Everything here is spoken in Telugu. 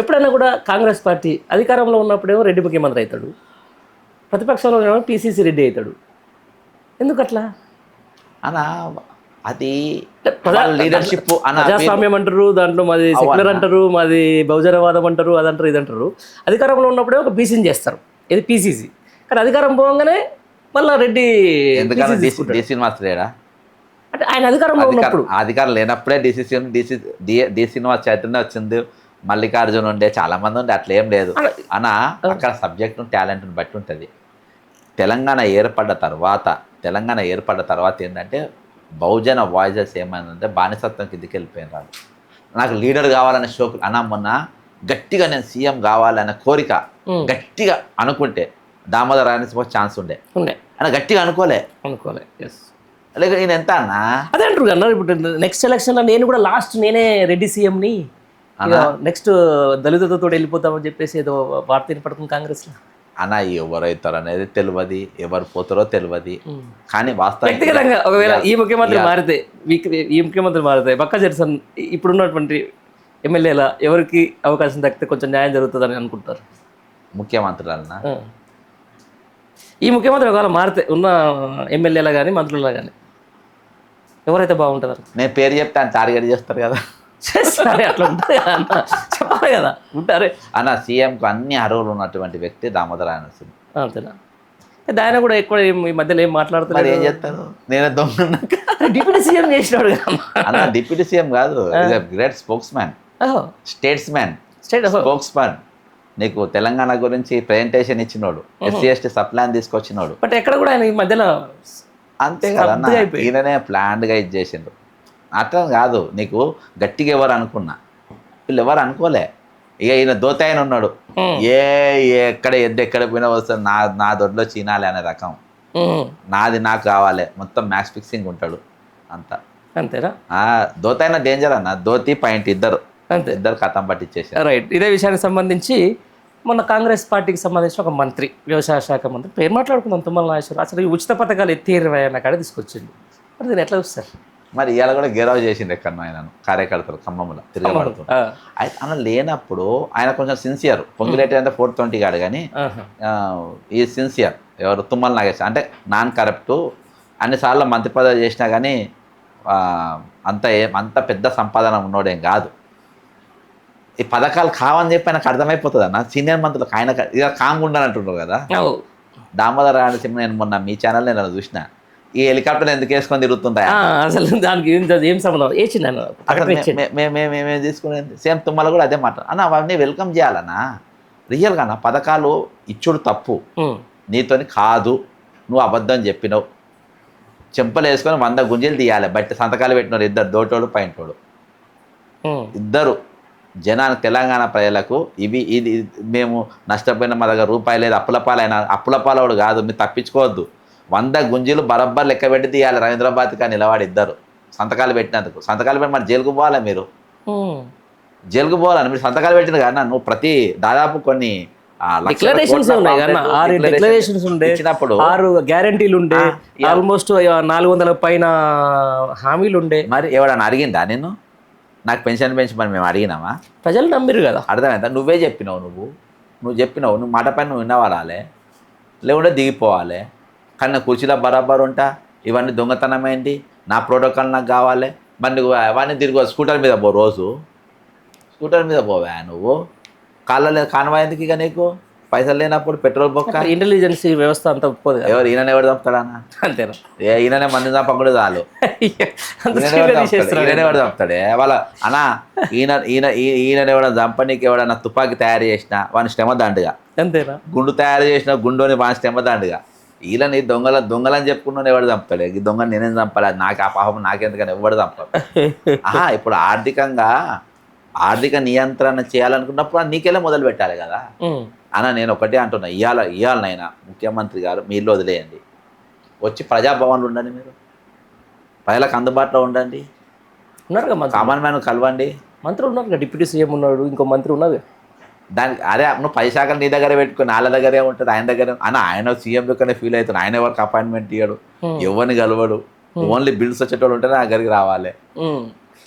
ఎప్పుడైనా కూడా కాంగ్రెస్ పార్టీ అధికారంలో ఉన్నప్పుడేమో రెడ్డి ముఖ్యమంత్రి అవుతాడు. ప్రతిపక్షంలో ఉన్నప్పుడు పీసీసీ రెడ్డి అవుతాడు. ఎందుకు అట్లా అన్న అది లీడర్షిప్ ప్రజాస్వామ్యం అంటారు దాంట్లో మాది సెక్యులర్ అంటారు మాది బహుజనవాదం అంటారు అది అంటారు ఇది అంటారు అధికారంలో ఉన్నప్పుడే ఒక బీసీని చేస్తారు. ఇది పీసీసీ కానీ అధికారం పోగానే మళ్ళీ రెడ్డి శ్రీనివాస్ లేడా? అంటే ఆయన అధికారంలో ఉన్నప్పుడు. అధికారం లేనప్పుడే DCC DC D Srinivas Chaitanya వచ్చింది. మల్లికార్జున్ ఉండే చాలా మంది ఉండే అట్లా ఏం లేదు అన్న అక్కడ సబ్జెక్ట్ టాలెంట్ని బట్టి ఉంటుంది. తెలంగాణ ఏర్పడ్డ తర్వాత తెలంగాణ ఏర్పడ్డ తర్వాత ఏంటంటే బహుజన వాయిసెస్ ఏమైందంటే బానిసత్వం కిందికి వెళ్ళిపోయినారు నాకు లీడర్ కావాలనే షోక్ అన్న మొన్న గట్టిగా నేను సీఎం కావాలనే కోరిక. గట్టిగా అనుకుంటే దామోదర్ రాయనసింహ ఛాన్స్ ఉండే. ఉండే. ఆయన గట్టిగా అనుకోలే. అనుకోలే ఎస్ లేక ఈయన ఎంత అన్నా? అదే అంటారు కదా ఇప్పుడు నెక్స్ట్ ఎలక్షన్లో నేను కూడా లాస్ట్ నేనే రెడ్డి సీఎంని నెక్స్ట్ దళితులతో వెళ్ళిపోతామని చెప్పేసి ఏదో వార్త వినపడుతుంది కాంగ్రెస్లో. అన్న ఎవరైతారు అనేది తెలియదు ఎవరు పోతారో తెలియదు కానీ వాస్తవం వ్యక్తిగతంగా ఒకవేళ ఈ ముఖ్యమంత్రి మారితే ఈ ముఖ్యమంత్రి మారితే పక్క జెర్సన్ ఇప్పుడున్నటువంటి ఎమ్మెల్యేల ఎవరికి అవకాశం దక్కితే కొంచెం న్యాయం జరుగుతుందని అనుకుంటారు? ముఖ్యమంత్రులు అన్న. ఈ ముఖ్యమంత్రి ఒకవేళ మారితే ఉన్న ఎమ్మెల్యేలా కానీ మంత్రులా కానీ ఎవరైతే బాగుంటుందని నేను పేరు చెప్తే ఆయన టార్గెట్ చేస్తారు కదా. చేస్తారు అట్లా ఉంటుంది కదా అన్న? చెప్పాలి కదా. ఉంటారే. అన్న సీఎంకు అన్ని అర్హులు ఉన్నటువంటి వ్యక్తి దామోదర నరసింహ అంతేనా? అయితే ఆయన కూడా ఎక్కువ ఈ మధ్యలో ఏం మాట్లాడుతున్నారు ఏం చేస్తారు? నేను దొంగ డిప్యూటీ సీఎం చేసినాడు అన్న డిప్యూటీ సీఎం కాదు. Great spokesman statesman state spokesman నీకు తెలంగాణ గురించి ప్రెజెంటేషన్ ఇచ్చినోడు. ఎస్సీ ఎస్టీ సప్లాన్ తీసుకొచ్చినోడు. బట్ ఎక్కడ కూడా ఆయన ఈ మధ్యలో అంతే కదా. ఈయననే ప్లాన్డ్గా ఇది చేసిండ్రు. అట్లా కాదు. నీకు గట్టిగా ఎవరు అనుకున్నా. వీళ్ళు ఎవరు అనుకోలే. ఇక ఈయన దోతాయన ఉన్నాడు. ఏ ఎక్కడ ఎద్దు ఎక్కడ పోయినా వస్తుంది నా నా దొడ్లో చీనాలి అనే రకం. నాది నాకు కావాలి. మొత్తం మ్యాక్స్ ఫిక్సింగ్ ఉంటాడు అంత. అంతేనా? దోతైన డేంజర్ అన్న. దోతి పాయింట్ ఇద్దరు. అంతే. ఇద్దరు కథం పట్టించేసారు రైట్ ఇదే విషయానికి సంబంధించి మొన్న కాంగ్రెస్ పార్టీకి సంబంధించిన ఒక మంత్రి వ్యవసాయ శాఖ మంత్రి పేరు మాట్లాడుకుందాం తుమ్మల నాగేశ్వర అసలు ఈ ఉచిత పథకాలు ఎత్తి ఇరవై అన్న కాడ తీసుకొచ్చింది మరి దీన్ని ఎట్లా చూస్తారు? మరి ఇవాళ కూడా గెరవ చేసిండు ఎక్కడ ఆయనను కార్యకర్తలు ఖమ్మంలో తిరగబడుతూ అయితే ఆయన లేనప్పుడు ఆయన కొంచెం సిన్సియర్ పొంగిరెడ్డి అంటే ఫోర్ ట్వంటీ కాడు కానీ. ఈ సిన్సియర్ ఎవరు తుమ్మల నాగేశ్ అంటే నాన్ కరప్ట్ అన్నిసార్లు మంత్రి పదవి చేసినా కానీ అంత ఏం అంత పెద్ద సంపాదన ఉన్నోడేం కాదు. ఈ పథకాలు కావని చెప్పి ఆయనకు అర్థమైపోతుంది? అన్న సీనియర్ మంత్రులకు ఆయన ఇక కాంగ్ ఉండాలంటున్నారు కదా? దామోదర రాయలసీమ నేను మొన్న మీ ఛానల్ నేను చూసిన. ఈ హెలికాప్టర్ ఎందుకు వేసుకొని తిరుగుతుంటా? ఆ, అసలు దానికి ఏం సంబంధం? వేసి నేను అక్కడ మేము తీసుకునేది? సేమ్ తుమ్మల కూడా అదే మాట. అన్న అవన్నీ వెల్కమ్ చేయాలన్నా. రియల్గా అన్న పథకాలు ఇచ్చుడు తప్పు. నీతోని కాదు. నువ్వు అబద్ధం చెప్పినావు. చెంపలు వేసుకొని వంద గుంజలు తీయాలి. బట్టి సంతకాలు పెట్టినారు ఇద్దరు దోటోడు పైంటోడు ఇద్దరు. జనానికి తెలంగాణ ప్రజలకు ఇవి ఇది మేము నష్టపోయిన మా దగ్గర రూపాయి లేదు. అప్పులపాలైన అప్పులపాలవాడు కాదు. మీరు తప్పించుకోవద్దు. వంద గుంజీలు బరబ్బర్ లెక్క పెట్టి తీయాలి. రవీంద్రబాద్గా నిలబడి ఇద్దరు. సంతకాలు పెట్టినందుకు. సంతకాలు పెట్టి మరి జైలుకు పోవాలి మీరు? జైలుకు పోవాలని మీరు సంతకాలు పెట్టిన కదా నువ్వు ప్రతి దాదాపు కొన్ని ఉండే. ఇచ్చినప్పుడు ఆరు గ్యారంటీలు ఉండే. ఆల్మోస్ట్ నాలుగు వందల పైన హామీలు ఉండే. మరి ఎవడన్నా అడిగిందా నేను నాకు పెన్షన్ పెంచమని మేము అడిగినామా? ప్రజలు నమ్మిరు కదా. అర్థమైందా? నువ్వే చెప్పినావు నువ్వు. నువ్వు చెప్పినావు. నువ్వు మాట పైన నువ్వు విన్నవాడాలి లేకుంటే దిగిపోవాలి. కానీ నా కుర్చీలో బరాబర్ ఉంటా. ఇవన్నీ దొంగతనమైంది నా ప్రోటోకాల్ నాకు కావాలి. మరి నువ్వు అవన్నీ తిరిగి స్కూటర్ మీద పో రోజు. స్కూటర్ మీద పోవా నువ్వు? కాళ్ళ లేదు కానవా ఎందుకు ఇక నీకు? పైసలు లేనప్పుడు పెట్రోల్ బొక్క? ఇంటెలిజెన్స్ వ్యవస్థ అంత ఒప్పుకోదు కదా. ఎవరు ఈయన ఎవరు చంపుతాడన్నా అంతేనా? ఏ ఈయననే మంది చంపకుండా చాలు. ఈయన ఎవడు ఎవడు చంపుతాడే? వాళ్ళ అన్నా ఈయన ఈయన ఈయన ఎవడన్నా చంపనీకి ఎవడన్నా తుపాకీ తయారు చేసిన వాని శ్రమ దండుగా. అంతేనా? గుండు తయారు చేసిన గుండోని వాని శ్రమ దండుగా. వీళ్ళని దొంగల దొంగలని చెప్పుకున్నాను ఎవడు చంపుతాడు? ఈ దొంగ నేనేం చంపాలి? నాకు ఆ పాపం నాకెందుకని ఎవడు చంపాలి ఆహా ఇప్పుడు ఆర్థికంగా ఆర్థిక నియంత్రణ చేయాలనుకున్నప్పుడు నీకెళ్ళే మొదలు పెట్టాలి కదా. అన్న నేను ఒకటే అంటున్నా ఇవాళ ఇవాళనైనా ముఖ్యమంత్రి గారు మీ ఇల్లు వదిలేయండి. వచ్చి ప్రజాభవన్లు ఉండండి మీరు. ప్రజలకు అందుబాటులో ఉండండి. ఉన్నారు కదా కామన్ మ్యాన్ కలవండి. మంత్రులు ఉన్నారు కదా డిప్యూటీ సీఎం ఉన్నాడు ఇంకో మంత్రి ఉన్నది. దానికి అరే నువ్వు పది శాఖలు నీ దగ్గర పెట్టుకుని వాళ్ళ దగ్గరే ఉంటుంది ఆయన దగ్గర అన్న ఆయన సీఎం లెక్కనే ఫీల్ అవుతాడు ఆయన ఎవరికి అపాయింట్మెంట్ Hmm. ఎవరిని కలవడు. ఓన్లీ బిల్స్ వచ్చేటోళ్ళు ఉంటే నా దగ్గరికి రావాలి.